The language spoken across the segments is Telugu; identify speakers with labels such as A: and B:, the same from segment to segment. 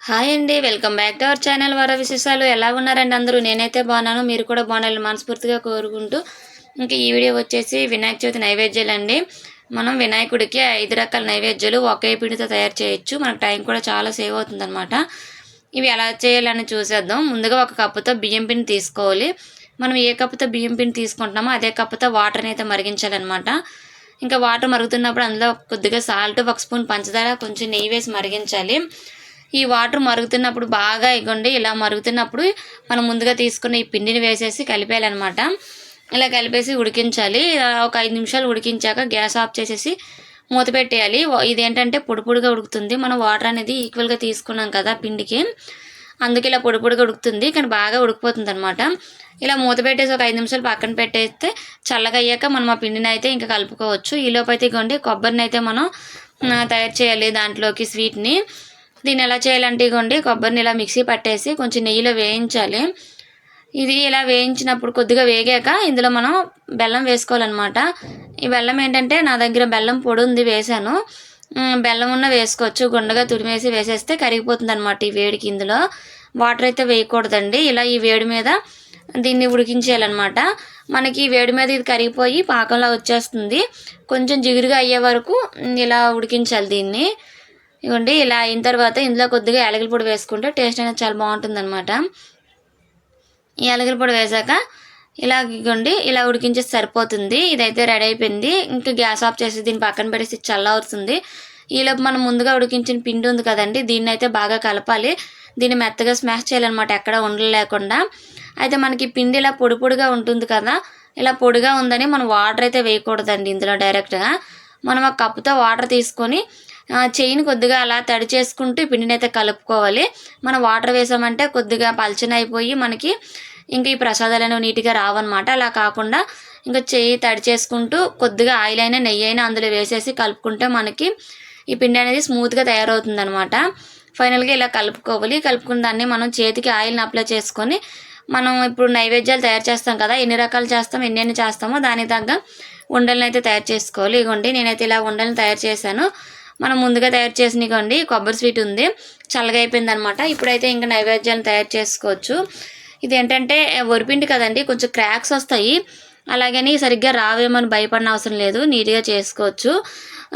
A: హాయ్ అండి welcome back to our channel వర విశేషాలు. ఎలా ఉన్నారండి అందరూ? నేనైతే బాగున్నాను. మీరు కూడా బాగుండాలని మనస్ఫూర్తిగా కోరుకుంటూ ఇంకా ఈ వీడియో వచ్చేసి వినాయక చవితి నైవేద్యాలు అండి మనం వినాయకుడికి ఐదు రకాల నైవేద్యాలు ఒకే పిండితో తయారు చేయొచ్చు. మనకు టైం కూడా చాలా సేవ్ అవుతుంది అనమాట ఇవి ఎలా చేయాలని చూసేద్దాం. ముందుగా ఒక కప్పుతో బియ్యం పిండి తీసుకోవాలి. మనం ఏ కప్పుతో బియ్యం పిండి తీసుకుంటున్నామో అదే కప్పుతో వాటర్ని అయితే మరిగించాలన్నమాట. ఇంకా వాటర్ మరుగుతున్నప్పుడు అందులో కొద్దిగా సాల్ట్ ఒక స్పూన్ పంచదార కొంచెం నెయ్యి వేసి మరిగించాలి. ఈ వాటర్ మరుగుతున్నప్పుడు బాగా ఇగోండి ఇలా మరుగుతున్నప్పుడు మనం ముందుగా తీసుకున్న ఈ పిండిని వేసేసి కలిపేయాలన్నమాట. ఇలా కలిపేసి ఉడికించాలి. ఒక ఐదు నిమిషాలు ఉడికించాక గ్యాస్ ఆఫ్ చేసేసి మూత పెట్టేయాలి. ఇదేంటంటే పొడి పొడిగా ఉడుకుతుంది. మనం వాటర్ అనేది ఈక్వల్గా తీసుకున్నాం కదా పిండికి. అందుకే ఇలా పొడి పొడిగా ఉడుకుతుంది. కానీ బాగా ఉడికిపోతుంది అనమాట ఇలా మూత పెట్టేసి ఒక ఐదు నిమిషాలు పక్కన పెట్టేస్తే చల్లగా అయ్యాక మనం ఆ పిండిని అయితే ఇంకా కలుపుకోవచ్చు. ఈ అయితే ఇగోండి కొబ్బరిని అయితే మనం తయారు చేయాలి దాంట్లోకి స్వీట్ని. దీన్ని ఎలా చేయాలంటే ఇగోండి కొబ్బరిని ఇలా మిక్సీ పట్టేసి కొంచెం నెయ్యిలో వేయించాలి. ఇది ఇలా వేయించినప్పుడు కొద్దిగా వేగాక ఇందులో మనం బెల్లం వేసుకోవాలన్నమాట. ఈ బెల్లం ఏంటంటే నా దగ్గర బెల్లం పొడి ఉంది వేసాను బెల్లం ఉన్న వేసుకోవచ్చు గుండగా తురిమేసి వేసేస్తే కరిగిపోతుంది అనమాట ఈ వేడికి ఇందులో. వాటర్ అయితే వేయకూడదండి. ఇలా ఈ వేడి మీద దీన్ని ఉడికించేయాలన్నమాట. మనకి ఈ వేడి మీద ఇది కరిగిపోయి పాకంలా వచ్చేస్తుంది. కొంచెం జిగురుగా అయ్యే వరకు ఇలా ఉడికించాలి దీన్ని. ఇవ్వండి ఇలా అయిన తర్వాత ఇందులో కొద్దిగా యాలకుల పొడి వేసుకుంటే టేస్ట్ అనేది చాలా బాగుంటుంది అనమాట ఈ యాలకుల పొడి వేసాక ఇలా ఇగోండి ఇలా ఉడికించేసి సరిపోతుంది. ఇదైతే రెడీ అయిపోయింది. ఇంకా గ్యాస్ ఆఫ్ చేసి దీన్ని పక్కన పెట్టేసి చల్లవుతుంది ఈలోపు మనం ముందుగా ఉడికించిన పిండి ఉంది కదండి దీన్ని అయితే బాగా కలపాలి. దీన్ని మెత్తగా స్మాష్ చేయాలన్నమాట ఎక్కడ ఉండలు లేకుండా అయితే మనకి పిండి ఇలా పొడి పొడిగా ఉంటుంది కదా ఇలా పొడిగా ఉందని మనం వాటర్ అయితే వేయకూడదండి ఇందులో డైరెక్ట్గా. మనం ఆ కప్పుతో వాటర్ తీసుకొని ఆ, చేయిని కొద్దిగా అలా తడి చేసుకుంటూ పిండిని అయితే కలుపుకోవాలి. మనం వాటర్ వేసామంటే కొద్దిగా పల్చన అయిపోయి మనకి ఇంకా ఈ ప్రసాదాలు అనేవి నీట్గా రావన్నమాట. అలా కాకుండా ఇంకా చేయి తడి చేసుకుంటూ కొద్దిగా ఆయిల్ అయినా నెయ్యి అయినా అందులో వేసేసి కలుపుకుంటే మనకి ఈ పిండి అనేది స్మూత్గా తయారవుతుంది అనమాట ఫైనల్గా ఇలా కలుపుకోవాలి. కలుపుకున్న దాన్ని మనం చేతికి ఆయిల్ని అప్లై చేసుకొని మనం ఇప్పుడు నైవేద్యాలు తయారు చేస్తాం కదా ఎన్ని రకాలు చేస్తాం ఎన్ని ఎన్ని చేస్తామో దానికి తగ్గ ఉండలను అయితే తయారు చేసుకోవాలి. ఇగోండి నేనైతే ఇలా ఉండలను తయారు చేశాను. మనం ముందుగా తయారు చేసినవి కొబ్బరి స్వీట్ ఉంది. చల్లగా అయిపోయింది అనమాట ఇప్పుడైతే ఇంకా నైవేద్యాన్ని తయారు చేసుకోవచ్చు. ఇది ఏంటంటే వరిపిండి కదండి కొంచెం క్రాక్స్ వస్తాయి. అలాగని సరిగ్గా రావేమని భయపడిన అవసరం లేదు. నీట్గా చేసుకోవచ్చు.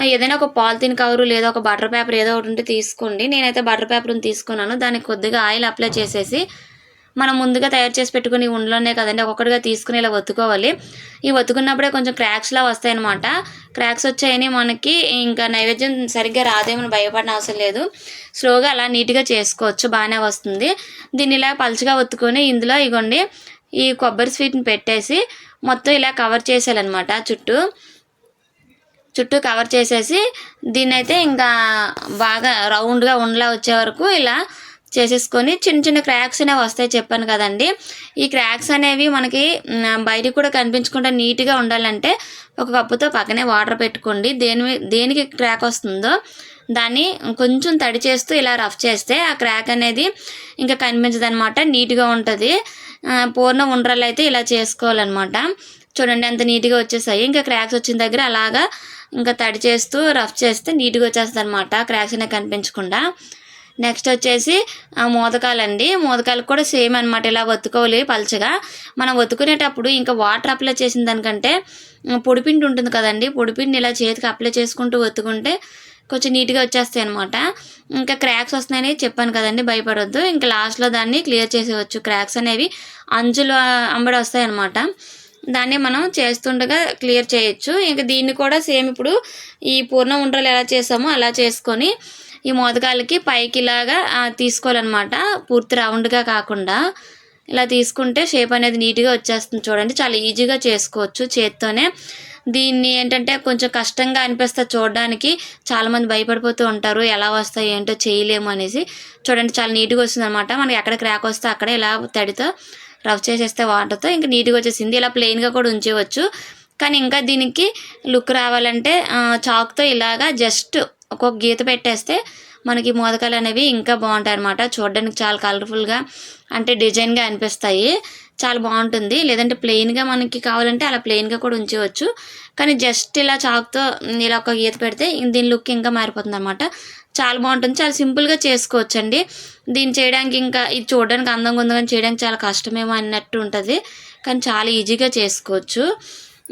A: ఏదైనా ఒక పాలిథిన్ కవరు లేదా ఒక బటర్ పేపర్ ఏదో ఒకటి ఉంటే తీసుకోండి. నేనైతే బటర్ పేపర్ని తీసుకున్నాను. దానికి కొద్దిగా ఆయిల్ అప్లై చేసేసి మనం ముందుగా తయారు చేసి పెట్టుకుని ఉండలోనే కదండి ఒక్కొక్కటిగా తీసుకుని ఇలా ఒత్తుకోవాలి. ఈ ఒత్తుకున్నప్పుడే కొంచెం క్రాక్స్లా వస్తాయి అనమాట క్రాక్స్ వచ్చాయని మనకి ఇంకా నైవేద్యం సరిగ్గా రాదేమని భయపడిన అవసరం లేదు. స్లోగా అలా నీట్గా చేసుకోవచ్చు బాగానే వస్తుంది. దీన్ని ఇలా పలుచగా ఒత్తుకొని ఇందులో ఇగోండి ఈ కొబ్బరి స్వీట్ని పెట్టేసి మొత్తం ఇలా కవర్ చేసేయాలన్నమాట చుట్టూ. చుట్టూ కవర్ చేసేసి దీన్ని అయితే ఇంకా బాగా రౌండ్గా ఉండలా వచ్చే వరకు ఇలా చేసేసుకొని చిన్న చిన్న క్రాక్స్ అనేవి వస్తాయి చెప్పాను కదండి. ఈ క్రాక్స్ అనేవి మనకి మ్, బయటికి కూడా కనిపించకుండా నీట్గా ఉండాలంటే ఒక కప్పుతో పక్కనే వాటర్ పెట్టుకోండి. దేని దేనికి క్రాక్ వస్తుందో దాన్ని కొంచెం తడి చేస్తూ ఇలా రఫ్ చేస్తే ఆ క్రాక్ అనేది ఇంకా కనిపించదు అనమాట నీట్గా ఉంటుంది. పూర్ణ ఉండ్రలు అయితే ఇలా చేసుకోవాలన్నమాట. చూడండి ఎంత నీట్గా వచ్చేసాయి. ఇంకా క్రాక్స్ వచ్చిన దగ్గర అలాగా ఇంకా తడి చేస్తూ రఫ్ చేస్తే నీట్గా వచ్చేస్తుంది అనమాట క్రాక్స్ అనేవి కనిపించకుండా. నెక్స్ట్ వచ్చేసి మోదకాలండి. మోదకాలకు కూడా సేమ్ అనమాట ఇలా ఒత్తుకోవాలి పలచగా. మనం ఒత్తుకునేటప్పుడు ఇంకా వాటర్ అప్లై చేసిన దానికంటే పొడిపిండి ఉంటుంది కదండి. పొడిపిండి ఇలా చేతికి అప్లై చేసుకుంటూ ఒత్తుకుంటే కొంచెం నీట్గా వచ్చేస్తాయి అనమాట ఇంకా క్రాక్స్ వస్తున్నాయని చెప్పాను కదండి. భయపడొద్దు. ఇంకా లాస్ట్లో దాన్ని క్లియర్ చేసేవచ్చు క్రాక్స్ అనేవి అంజులు అంబడి వస్తాయి అనమాట దాన్ని మనం చేస్తుండగా క్లియర్ చేయొచ్చు. ఇంకా దీన్ని కూడా సేమ్ ఇప్పుడు ఈ పూర్ణ ఉండలు ఎలా చేసామో అలా చేసుకొని ఈ మోదకాలకి పైకి ఇలాగా తీసుకోవాలన్నమాట. పూర్తి రౌండ్గా కాకుండా. ఇలా తీసుకుంటే షేప్ అనేది నీట్గా వచ్చేస్తుంది చూడండి. చాలా ఈజీగా చేసుకోవచ్చు చేత్తోనే. దీన్ని ఏంటంటే కొంచెం కష్టంగా అనిపిస్తుంది చూడడానికి చాలామంది భయపడిపోతూ ఉంటారు. ఎలా వస్తాయి ఏంటో చేయలేము అనేసి. చూడండి చాలా నీట్గా వస్తుంది అనమాట మనకి ఎక్కడ క్రాక్ వస్తే అక్కడ ఇలా తడితో రఫ్ చేసేస్తే వాటర్తో ఇంకా నీట్గా వచ్చేసింది. ఇలా ప్లెయిన్గా కూడా ఉంచేవచ్చు కానీ ఇంకా దీనికి లుక్ రావాలంటే చాక్తో ఇలాగా జస్ట్ ఒక్కొక్క గీత పెట్టేస్తే మనకి మోదకాలు అనేవి ఇంకా బాగుంటాయి అనమాట చూడడానికి చాలా కలర్ఫుల్గా అంటే డిజైన్గా అనిపిస్తాయి. చాలా బాగుంటుంది. లేదంటే ప్లెయిన్గా మనకి కావాలంటే అలా ప్లెయిన్గా కూడా ఉంచవచ్చు. కానీ జస్ట్ ఇలా చాక్తో ఇలా ఒక గీత పెడితే దీని లుక్ ఇంకా మారిపోతుంది అనమాట చాలా బాగుంటుంది. చాలా సింపుల్గా చేసుకోవచ్చు అండి దీన్ని చేయడానికి ఇంకా ఇది చూడడానికి అందంగా ఉంది కానీ చేయడానికి చాలా కష్టమేమో అన్నట్టు ఉంటుంది. కానీ చాలా ఈజీగా చేసుకోవచ్చు.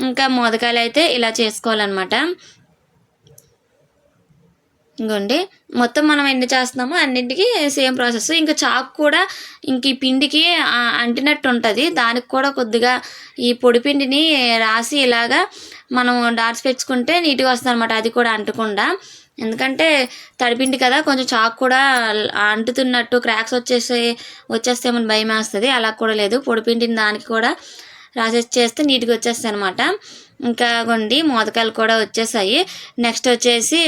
A: ఇంకా మోదకాలు అయితే ఇలా చేసుకోవాలన్నమాట. ఇంకోండి మొత్తం మనం ఎన్ని చేస్తున్నామో అన్నింటికి సేమ్ ప్రాసెస్. ఇంకా చాకు కూడా ఇంక ఈ పిండికి అంటినట్టు ఉంటుంది. దానికి కూడా కొద్దిగా ఈ పొడి పిండిని రాసి ఇలాగా మనం డాట్స్ పెంచుకుంటే నీట్గా వస్తుంది అనమాట అది కూడా అంటకుండా. ఎందుకంటే తడిపిండి కదా కొంచెం చాకు కూడా అంటుతున్నట్టు క్రాక్స్ వచ్చేసి వచ్చేస్తేమని భయం వేస్తుంది. అలా కూడా లేదు. పొడిపిండిని దానికి కూడా రాసేసి చేస్తే నీట్గా వచ్చేస్తాయి అనమాట ఇంకా కొన్ని మోదకాయలు కూడా వచ్చేసాయి. నెక్స్ట్ వచ్చేసి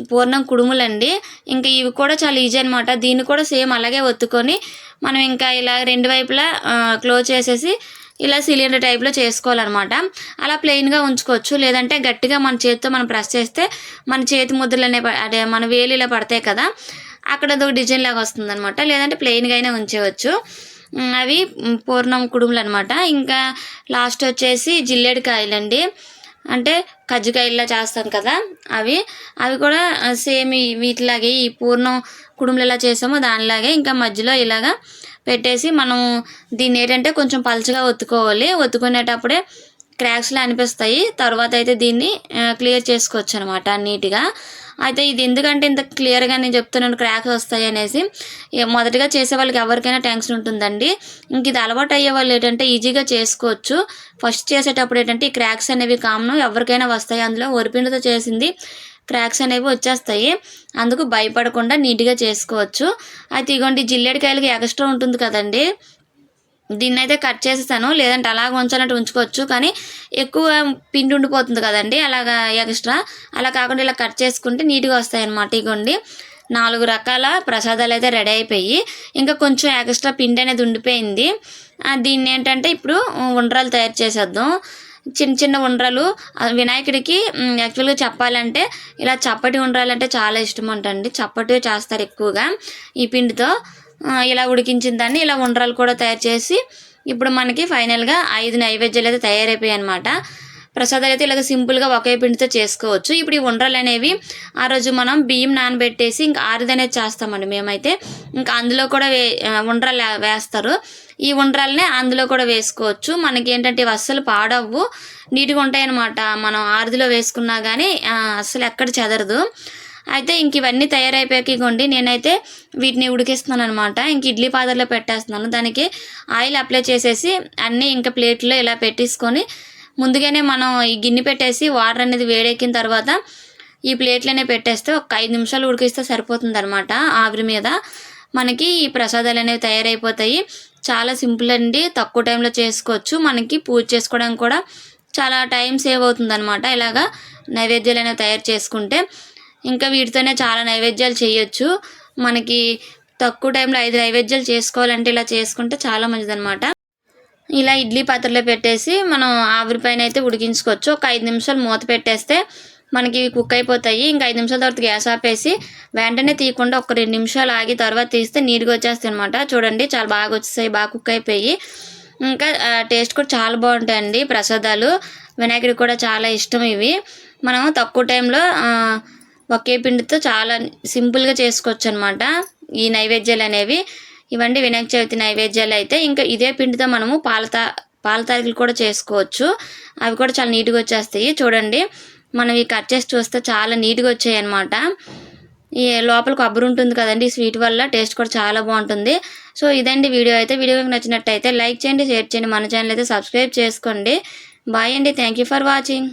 A: పూర్ణం కుడుములండి. ఇంకా ఇవి కూడా చాలా ఈజీ అనమాట దీన్ని కూడా సేమ్ అలాగే ఒత్తుకొని మనం ఇంకా ఇలా రెండు వైపులా క్లోజ్ చేసేసి ఇలా సిలిండర్ టైప్లో చేసుకోవాలన్నమాట. అలా ప్లెయిన్గా ఉంచుకోవచ్చు. లేదంటే గట్టిగా మన చేతితో మనం ప్రెస్ చేస్తే మన చేతి ముద్రలనే ప- అదే మన వేలు ఇలా పడతాయి కదా అక్కడ అదొక డిజైన్ లాగా వస్తుంది అనమాట లేదంటే ప్లెయిన్గా అయినా ఉంచవచ్చు. అవి పూర్ణం కుడుములు అనమాట ఇంకా లాస్ట్ వచ్చేసి జిల్లేడు కాయలండి. అంటే కజ్జికాయల్లా చేస్తాం కదా అవి. అవి కూడా సేమ్ వీటిలాగే ఈ పూర్ణం కుడుములు ఎలా చేసామో దానిలాగే ఇంకా మధ్యలో ఇలాగా పెట్టేసి మనం దీన్ని ఏంటంటే కొంచెం పలుచగా ఒత్తుకోవాలి. ఒత్తుకునేటప్పుడే క్రాక్స్లా అనిపిస్తాయి. తర్వాత అయితే దీన్ని క్లియర్ చేసుకోవచ్చు అనమాట నీట్గా. అయితే ఇది ఎందుకంటే ఇంత క్లియర్గా నేను చెప్తున్నాను క్రాక్స్ వస్తాయి అనేసి. మొదటిగా చేసే వాళ్ళకి ఎవరికైనా టెన్షన్ ఉంటుందండి. ఇంక ఇది అలవాటు అయ్యే వాళ్ళు ఏంటంటే ఈజీగా చేసుకోవచ్చు. ఫస్ట్ చేసేటప్పుడు ఏంటంటే ఈ క్రాక్స్ అనేవి కామన్ ఎవరికైనా వస్తాయి. అందులో ఒరిపిండితో చేసింది క్రాక్స్ అనేవి వచ్చేస్తాయి. అందుకు భయపడకుండా నీట్గా చేసుకోవచ్చు. అయితే ఇగోండి జిల్లేడికాయలకి ఎక్స్ట్రా ఉంటుంది కదండి. దీన్ని అయితే కట్ చేసేస్తాను లేదంటే అలాగ ఉంచాలంటే ఉంచుకోవచ్చు. కానీ ఎక్కువ పిండి ఉండిపోతుంది కదండి. అలాగా ఎక్స్ట్రా. అలా కాకుండా ఇలా కట్ చేసుకుంటే నీట్గా వస్తాయి అన్నమాట ఇగోండి నాలుగు రకాల ప్రసాదాలు అయితే రెడీ అయిపోయి ఇంకా కొంచెం ఎక్స్ట్రా పిండి అనేది ఉండిపోయింది. దీన్ని ఏంటంటే ఇప్పుడు ఉండ్రాలు తయారు చేసేద్దాం. చిన్న చిన్న ఉండ్రాలు. వినాయకుడికి యాక్చువల్గా చెప్పాలంటే ఇలా చప్పటి ఉండ్రాలు అంటే చాలా ఇష్టం అంటండి. చప్పటి చేస్తారు ఎక్కువగా ఈ పిండితో. ఇలా ఉడికించిన దాన్ని ఇలా ఉండ్రాలు కూడా తయారు చేసి ఇప్పుడు మనకి ఫైనల్గా ఐదు నైవేద్యాలు అయితే తయారైపోయాయి అనమాట ప్రసాదాలు అయితే ఇలాగ సింపుల్గా ఒకే పిండితో చేసుకోవచ్చు. ఇప్పుడు ఈ ఉండరాలు అనేవి ఆ రోజు మనం బియ్యం నానబెట్టేసి ఇంకా ఆరిదనేది చేస్తామండి మేమైతే. ఇంకా అందులో కూడా వే ఉండరాలు ఉండ్రాలు వేస్తారు. ఈ ఉండ్రాలనే అందులో కూడా వేసుకోవచ్చు. మనకి ఏంటంటే ఇవి అస్సలు పాడవ్వు. నీట్గా ఉంటాయి అనమాట మనం ఆరుదిలో వేసుకున్నా కానీ అస్సలు ఎక్కడ చెదరదు. అయితే ఇంక ఇవన్నీ తయారైపోయాక ఇగోండి నేనైతే వీటిని ఉడికిస్తున్నాను అనమాట ఇంక ఇడ్లీ పాత్రలో పెట్టేస్తున్నాను. దానికి ఆయిల్ అప్లై చేసేసి అన్నీ ఇంకా ప్లేట్లో ఇలా పెట్టేసుకొని ముందుగానే మనం ఈ గిన్నె పెట్టేసి వాటర్ అనేది వేడెక్కిన తర్వాత ఈ ప్లేట్లోనే పెట్టేస్తే ఒక ఐదు నిమిషాలు ఉడికిస్తే సరిపోతుంది అనమాట ఆవిరి మీద. మనకి ఈ ప్రసాదాలు అనేవి తయారైపోతాయి. చాలా సింపుల్ అండి. తక్కువ టైంలో చేసుకోవచ్చు. మనకి పూజ చేసుకోవడానికి కూడా చాలా టైం సేవ్ అవుతుంది అనమాట ఇలాగా నైవేద్యాలు అనేవి తయారు చేసుకుంటే ఇంకా వీటితోనే చాలా నైవేద్యాలు చేయొచ్చు. మనకి తక్కువ టైంలో ఐదు నైవేద్యాలు చేసుకోవాలంటే ఇలా చేసుకుంటే చాలా మంచిదన్నమాట. ఇలా ఇడ్లీ పాత్రలో పెట్టేసి మనం ఆవిరి పైన అయితే ఉడికించుకోవచ్చు. ఒక ఐదు నిమిషాలు మూత పెట్టేస్తే మనకి కుక్ అయిపోతాయి. ఇంకా ఐదు నిమిషాల తర్వాత గ్యాస్ ఆపేసి వెంటనే తీయకుండా ఒక రెండు నిమిషాలు ఆగి తర్వాత తీస్తే నీట్గా వచ్చేస్తాయి అనమాట చూడండి చాలా బాగా వచ్చేసాయి బాగా కుక్ అయిపోయి. ఇంకా టేస్ట్ కూడా చాలా బాగుంటాయండి ప్రసాదాలు. వినాయకుడికి కూడా చాలా ఇష్టం ఇవి. మనం తక్కువ టైంలో ఒకే పిండితో చాలా సింపుల్గా చేసుకోవచ్చు అనమాట ఈ నైవేద్యాలు అనేవి. ఇవండి వినాయక చవితి నైవేద్యాలు అయితే ఇంకా ఇదే పిండితో మనము పాలతా పాల తారీఖులు కూడా చేసుకోవచ్చు. అవి కూడా చాలా నీట్గా వచ్చేస్తాయి. చూడండి మనం ఈ కట్ చేసి చూస్తే చాలా నీట్గా వచ్చాయి అనమాట ఈ లోపల కొబ్బరి ఉంటుంది కదండి స్వీట్ వల్ల టేస్ట్ కూడా చాలా బాగుంటుంది. సో ఇదండి వీడియో అయితే. వీడియో నచ్చినట్టయితే లైక్ చేయండి షేర్ చేయండి. మన ఛానల్ అయితే సబ్స్క్రైబ్ చేసుకోండి. బాయ్ అండి. Thank you for watching.